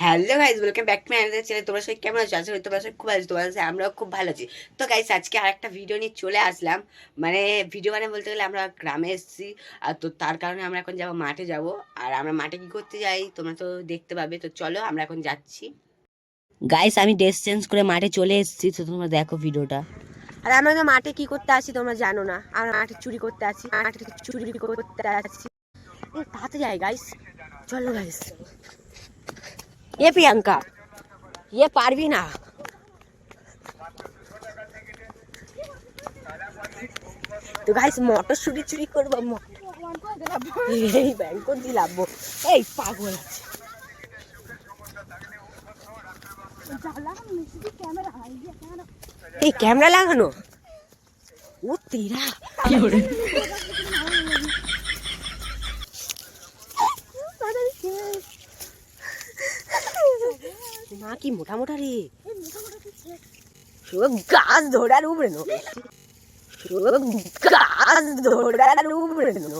Hello guys welcome back to my another channel তোমরা সবাই কেমন আছো? আশা তোমরা সবাই খুব ভালো তোমার সবাই আমরাও খুব ভালো আছি। তো গাইজ আজকে আর একটা ভিডিও নিয়ে চলে আসলাম। মানে ভিডিও মানে বলতে গেলে আমরা গ্রামে এসেছি, আর তো তার কারণে আমরা এখন যাব মাঠে যাব। আর আমরা মাঠে কি করতে যাই, তোমরা তো দেখতে পাবে। তো চলো, আমরা এখন যাচ্ছি। গাইস আমি ড্রেস চেঞ্জ করে মাঠে চলে এসেছি, তো তোমরা দেখো ভিডিওটা আর আমরা তো মাঠে কি করতে আসি তোমরা জানো না। আমরা মাঠে চুরি করতে আসি, মাঠে চুরি করতে আসি। তাড়াতাড়ি যাই গাইস চলো গাইস এ প্রিয়াঙ্কা এ পারবি না তো গাইস মটর চুরি চুরি করব এই ব্যাংক দিলাম এই পাগল আছে এই ক্যামেরা লাগানো ও তেরা মা কি মোটা মোটা রে? গাছ ধরার উপরে নো। গাছ ধরার উপরে নো।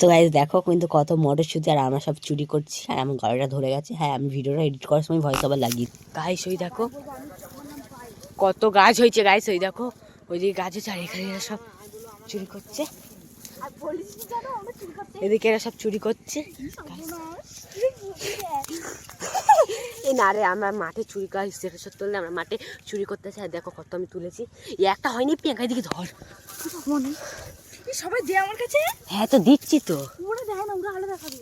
তো গাইজ দেখো কিন্তু কত মটরশুঁটি আর আমরা সব চুরি করছি। আর আমার গলাটা ধরে গেছে। হ্যাঁ আমি ভিডিওটা এডিট করার সময় ভয়েস ওভার লাগিয়ে গাছ ওই দেখো। কত গাছ হয়েছে গাছ ওই দেখো। ওই ওইদিকে গাছ হচ্ছে আর এখানে সব চুরি করছে। এদিকে এরা সব চুরি করছে। এই না রে আমরা মাঠে চুরি গাছ সেটা সত্য তুললে আমরা মাঠে চুরি করতে চাই। দেখো কত আমি তুলেছি। এই একটা হয়নি প্রিয়াঙ্কা দিকে ধর। সবাই দে আমার কাছে? হ্যাঁ তো দিচ্ছি তো। ওরা দেয় না ওরা আলাদা খাবে।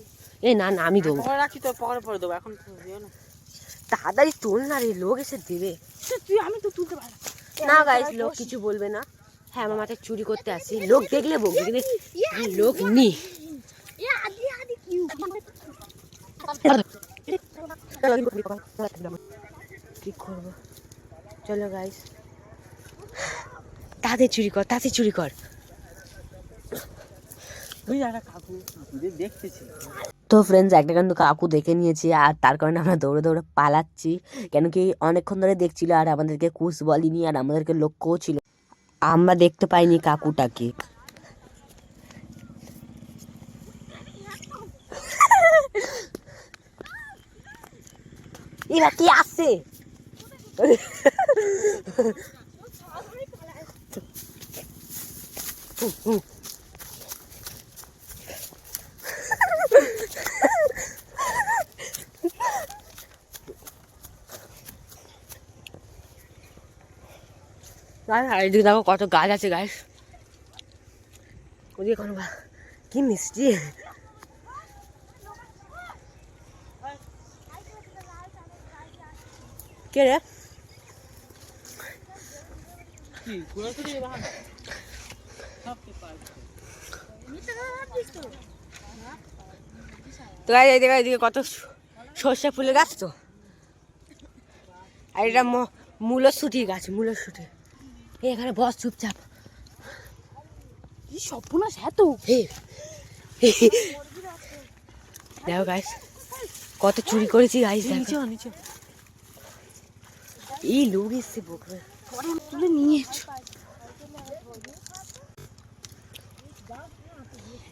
এই না না আমি দেবো। পরে রাখি তো পরে পরে দেবো এখন দিও না। তাড়াতাড়ি তোল না রে লোক এসে দেবে। তুই আমি তো তুলতে পারলাম না। গাইস লোক কিছু বলবে না। হ্যাঁ আমার মাঠে চুরি করতে আসি লোক দেখলে বলবে কিন্তু লোক নি এ আদি আদি কি করব? চলো গাইস তাতে চুরি কর তাতে চুরি কর। কাকু তো ফ্রেন্ডস একটা কিন্তু কাকু দেখে নিয়েছি আর তার কারণে আমরা দৌড়ে দৌড়ে পালাচ্ছি। কেন কি অনেকক্ষণ ধরে দেখছিল আর আমাদেরকে কুশ বলিনি আর আমাদেরকে লক্ষ্যও ছিল। আমরা দেখতে পাইনি কাকুটাকে। এরা কি আসছে আর এদিকে দেখো কত গাছ আছে গাছ ওদিকে কোনো কি মিষ্টি। কে রে? তো গাছ এদিকে এদিকে কত সর্ষে ফুলের গাছ তো। আর এটা ম- মূলসুটি গাছ মূলসুটি। এই এখানে বস চুপচাপ। কি সর্বনাশ এত? দেখো গাছ কত চুরি করেছি গাছ নিচে নিচে। এই লোক এসছে বকবে তুলে নিয়েছো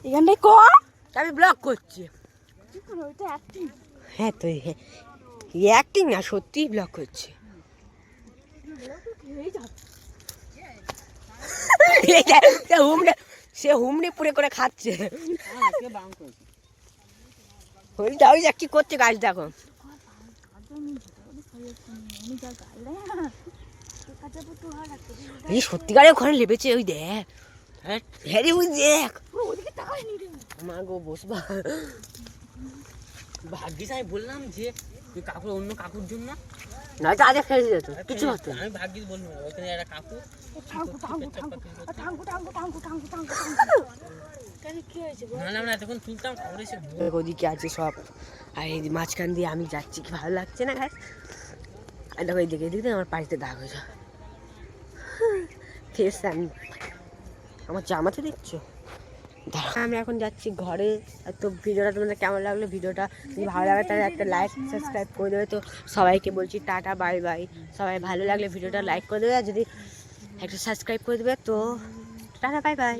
এখানটায় কর আমি ব্লক করছি। হ্যাঁ তো অ্যাক্টিং না সত্যিই ব্লক করছি। সে পুড়ে করে খাচ্ছে। কি করছে গাছ দেখো। এই সত্যিকারে ওখানে লেবেছে, ওই দেখ। হ্যাঁ ওই দেখ। মা গো, বসবা। ভাগ্যিস আমি বললাম যে, তুই কাকুর, অন্য কাকুর জন্য নয়তো আগে ফেলে যেত কিছু হতো আমি ভাগ্যিস বলব ওখানে একটা কাকু। ওদিকে আছে সব। আর এই মাঝখান দিয়ে আমি যাচ্ছি কি ভালো লাগছে না গাছ আর দেখো এইদিকে এদিকে আমার পাড়িতে দাগ হয়ে ফেস আমি। আমার জামাতে দেখছ? আমি এখন যাচ্ছি ঘরে। তো ভিডিওটা তোমাদের কেমন লাগল? ভিডিওটা যদি ভালো লাগে তাহলে একটা লাইক সাবস্ক্রাইব করে দেবে। তো সবাইকে বলছি টাটা বাই বাই সবাই ভালো লাগলে ভিডিওটা লাইক করে দেবে। আর যদি একটা সাবস্ক্রাইব করে দেবে, তো টাটা বাই বাই